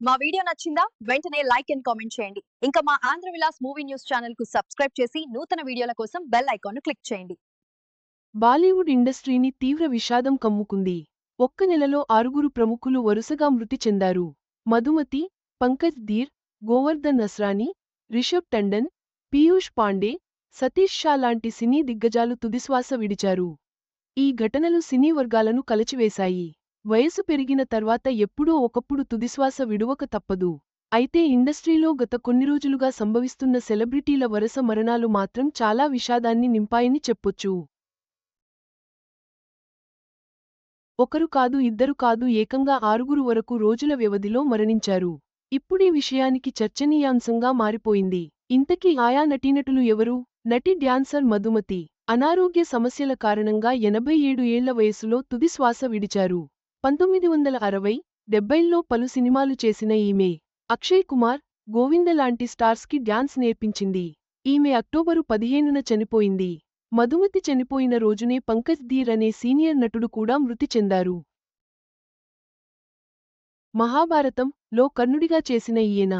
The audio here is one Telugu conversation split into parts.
మా వీడియో నచ్చిందా? వెంటనే లైక్ అండ్ కామెంట్ చేయండి. ఇంకా మా ఆంధ్ర విలాస్ మూవీ న్యూస్ ఛానల్కు సబ్స్క్రైబ్ చేసి నూతన వీడియోల కోసం బెల్ ఐకాన్ను క్లిక్ చేయండి. బాలీవుడ్ ఇండస్ట్రీని తీవ్ర విషాదం కమ్ముకుంది. ఒక్క నెలలో ఆరుగురు ప్రముఖులు వరుసగా మృతి చెందారు. మధుమతి పంకజ్ ధీర్ గోవర్ధన్ నస్రాని రిషబ్ టండన్ పీయూష్ పాండే సతీష్ షా లాంటి సినీ దిగ్గజాలు తుదిశ్వాస విడిచారు. ఈ ఘటనలు సినీ వర్గాలను కలచివేశాయి. వయసు పెరిగిన తర్వాత ఎప్పుడో ఒకప్పుడు తుదిశ్వాస విడువక తప్పదు. అయితే ఇండస్ట్రీలో గత కొన్ని రోజులుగా సంభవిస్తున్న సెలబ్రిటీల వరుస మరణాలు మాత్రం చాలా విషాదాన్ని నింపాయని చెప్పొచ్చు. ఒకరు కాదు ఇద్దరు కాదు ఏకంగా ఆరుగురు వరకు రోజుల వ్యవధిలో మరణించారు. ఇప్పుడీ విషయానికి చర్చనీయాంశంగా మారిపోయింది. ఇంతకీ ఆయా నటీనటులు ఎవరు? నటి డ్యాన్సర్ మధుమతి. అనారోగ్య సమస్యల కారణంగా ఎనభై ఏడు ఏళ్ళ వయసులో తుది శ్వాస విడిచారు. పంతొమ్మిది వందల అరవై డెబ్బైల్లో పలు సినిమాలు చేసిన ఈమె అక్షయ్ కుమార్ గోవింద లాంటి స్టార్స్కి డ్యాన్స్ నేర్పించింది. ఈమె అక్టోబరు పదిహేనున చనిపోయింది. మధుమతి చనిపోయిన రోజునే పంకజ్ ధీర్ అనే సీనియర్ నటుడు కూడా మృతి చెందారు. మహాభారతం లో కర్ణుడిగా చేసిన ఈయన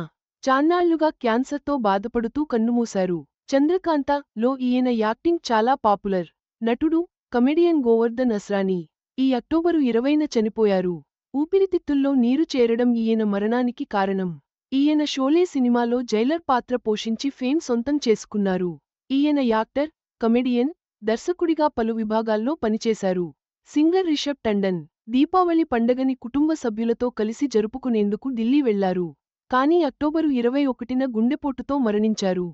చాన్నాళ్ళుగా క్యాన్సర్తో బాధపడుతూ కన్నుమూశారు. చంద్రకాంత లో ఈయన యాక్టింగ్ చాలా పాపులర్. నటుడు కమెడియన్ గోవర్ధన్ అస్రానీ. ఈ అక్టోబరు ఇరవైన చనిపోయారు. ఊపిరితిత్తుల్లో నీరు చేరడం ఈయన మరణానికి కారణం. ఈయన షోలే సినిమాలో జైలర్ పాత్ర పోషించి ఫేమ్ సొంతం చేసుకున్నారు. ఈయన యాక్టర్ కమెడియన్ దర్శకుడిగా పలు విభాగాల్లో పనిచేశారు. సింగర్ రిషబ్ టండన్ దీపావళి పండగని కుటుంబ సభ్యులతో కలిసి జరుపుకునేందుకు ఢిల్లీ వెళ్ళారు. కానీ అక్టోబరు ఇరవై ఒకటిన గుండెపోటుతో మరణించారు.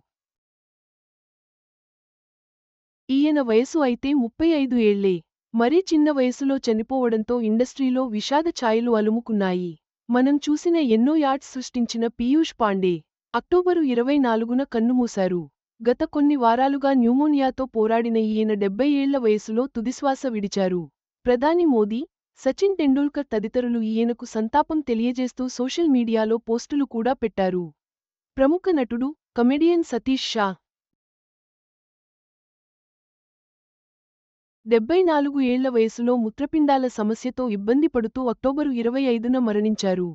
ఈయన వయసు అయితే ముప్పై ఐదు ఏళ్ళే. మరీ చిన్న వయసులో చనిపోవడంతో ఇండస్ట్రీలో విషాద ఛాయలు అలుముకున్నాయి. మనం చూసిన ఎన్నో యాడ్స్ సృష్టించిన పీయూష్ పాండే అక్టోబరు ఇరవై నాలుగున కన్నుమూశారు. గత కొన్ని వారాలుగా న్యూమోనియాతో పోరాడిన ఈయన డెబ్బై ఏళ్ళ వయసులో తుదిశ్వాస విడిచారు. ప్రధాని మోదీ సచిన్ టెండూల్కర్ తదితరులు ఈయనకు సంతాపం తెలియజేస్తూ సోషల్ మీడియాలో పోస్టులు కూడా పెట్టారు. ప్రముఖ నటుడు కమెడియన్ సతీష్ షా డెబ్బై నాలుగు ఏళ్ళ వయసులో మూత్రపిండాల సమస్యతో ఇబ్బంది పడుతూ అక్టోబరు ఇరవై ఐదున మరణించారు.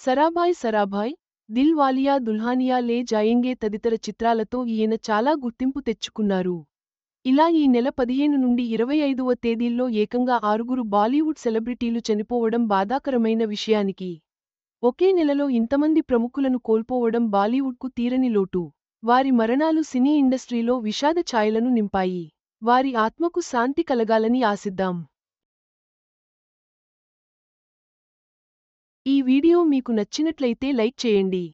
సరాభాయ్ సరాభాయ్ దిల్ వాలియా దుల్హానియా లే జాయింగే తదితర చిత్రాలతో ఈయన చాలా గుర్తింపు తెచ్చుకున్నారు. ఇలా ఈ నెల పదిహేను నుండి ఇరవై ఐదువ తేదీల్లో ఏకంగా ఆరుగురు బాలీవుడ్ సెలబ్రిటీలు చనిపోవడం బాధాకరమైన విషయానికి. ఒకే నెలలో ఇంతమంది ప్రముఖులను కోల్పోవడం బాలీవుడ్కు తీరని లోటు. వారి మరణాలు సినీ ఇండస్ట్రీలో విషాద ఛాయలను నింపాయి. వారి ఆత్మకు శాంతి కలగాలని ఆశిద్దాం. ఈ వీడియో మీకు నచ్చినట్లయితే లైక్ చేయండి.